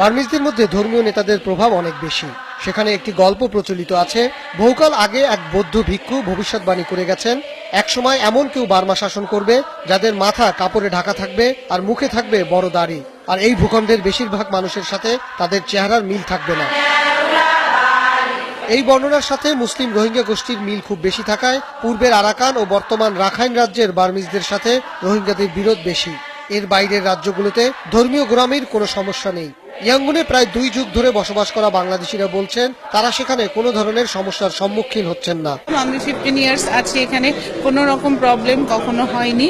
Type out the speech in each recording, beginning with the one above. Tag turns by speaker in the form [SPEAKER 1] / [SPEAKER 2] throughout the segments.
[SPEAKER 1] বার্মিজদের মধ্যে ধর্মীয় নেতাদের প্রভাব অনেক বেশি। সেখানে একটি গল্প প্রচলিত আছে, বহুকাল আগে এক বৌদ্ধ ভিক্ষু ভবিষ্যৎবাণী করে গেছেন, একসময় এমন কেউ বার্মা শাসন করবে, যাদের মাথা কাপড়ে ঢাকা থাকবে আর মুখে থাকবে বড় দাড়ি। আর এই ভূখণ্ডের বেশিরভাগ মানুষের সাথে তাদের চেহারার মিল থাকবে না। এই বর্ণনার সাথে মুসলিম রোহিঙ্গা গোষ্ঠীর মিল খুব বেশি থাকায়, পূর্বের আরাকান ও বর্তমান রাখাইন রাজ্যের বার্মিজদের সাথে রোহিঙ্গাদের বিরোধ বেশি। এর বাইরের রাজ্যগুলোতে ধর্মীয় গোড়ামির কোনো সমস্যা নেই। ইয়াঙ্গুনে প্রায় দুই যুগ ধরে বসবাস করা বাংলাদেশিরা বলছেন তারা সেখানে কোনো ধরনের সমস্যার সম্মুখীন হচ্ছেন না।
[SPEAKER 2] আমি ফিফটিন ইয়ার্স আছি এখানে কোনো রকম প্রবলেম কখনো হয়নি।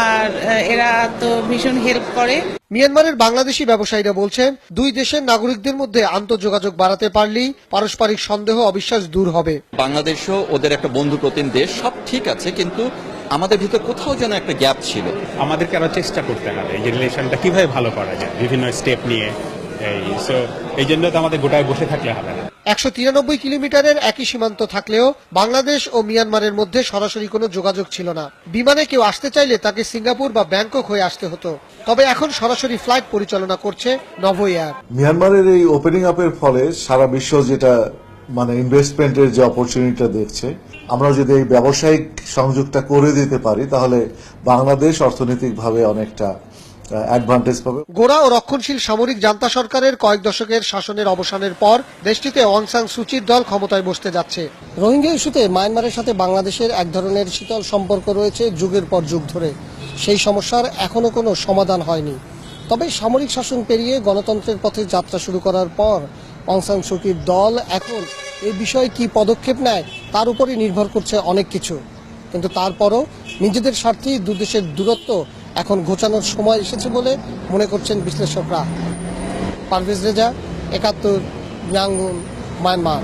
[SPEAKER 2] আর এরা তো ভীষণ হেল্প করে।
[SPEAKER 1] মিয়ানমারের বাংলাদেশি ব্যবসায়ীরা বলছেন দুই দেশের নাগরিকদের মধ্যে আন্তঃযোগাযোগ বাড়াতে পারলেই পারস্পরিক সন্দেহ অবিশ্বাস দূর হবে।
[SPEAKER 3] বাংলাদেশও ওদের একটা বন্ধু প্রতিম দেশ সব ঠিক আছে কিন্তু আমাদের ভিতর কোথাও যেন একটা গ্যাপ ছিল।
[SPEAKER 4] আমাদেরকে আরও চেষ্টা করতে হবে। এই যে রিলেশনটা কীভাবে ভালো করা যায় বিভিন্ন স্টেপ নিয়ে। এই সো এই জন্য তো আমাদের গোটায় বসে থাকলে হবে না।
[SPEAKER 1] একশো তিরানব্বই কিলোমিটারের একই সীমান্ত থাকলেও বাংলাদেশ ও মিয়ানমারের মধ্যে সরাসরি কোনো যোগাযোগ ছিল না। বিমানে কেউ আসতে চাইলে তাকে সিঙ্গাপুর বা ব্যাংকক হয়ে আসতে হতো। তবে এখন সরাসরি ফ্লাইট পরিচালনা করছে নভো এয়ার।
[SPEAKER 5] মিয়ানমারের এই ওপেনিং আপের ফলে সারা বিশ্ব যেটা মানে ইনভেস্টমেন্টের যে অপরচুনিটিটা দেখছে, আমরা যদি এই ব্যবসায়িক সংযোগটা করে দিতে পারি, তাহলে বাংলাদেশ অর্থনৈতিকভাবে অনেকটা অ্যাডভান্টেজ পাবে।
[SPEAKER 1] গোড়া ও রক্ষণশীল সামরিক জান্তা সরকারের কয়েক দশকের শাসনের অবসানের পর দেশটিতে অং সান সুচির দল ক্ষমতায় বসতে যাচ্ছে। রোহিঙ্গা ইস্যুতে মায়ানমারের সাথে বাংলাদেশের এক ধরনের শীতল সম্পর্ক রয়েছে যুগের পর যুগ ধরে। সেই সমস্যার এখনও কোনো সমাধান হয়নি। তবে সামরিক শাসন পেরিয়ে গণতন্ত্রের পথে যাত্রা শুরু করার পর অং সান সুকির দল এখন এই বিষয়ে কি পদক্ষেপ নেয় তার উপরই নির্ভর করছে অনেক কিছু। কিন্তু তারপরও নিজেদের স্বার্থেই দুদেশের দূরত্ব এখন ঘোচানোর সময় এসেছে বলে মনে করছেন বিশ্লেষকরা। পারভেজ রেজা, একাত্তর মায়ানমার।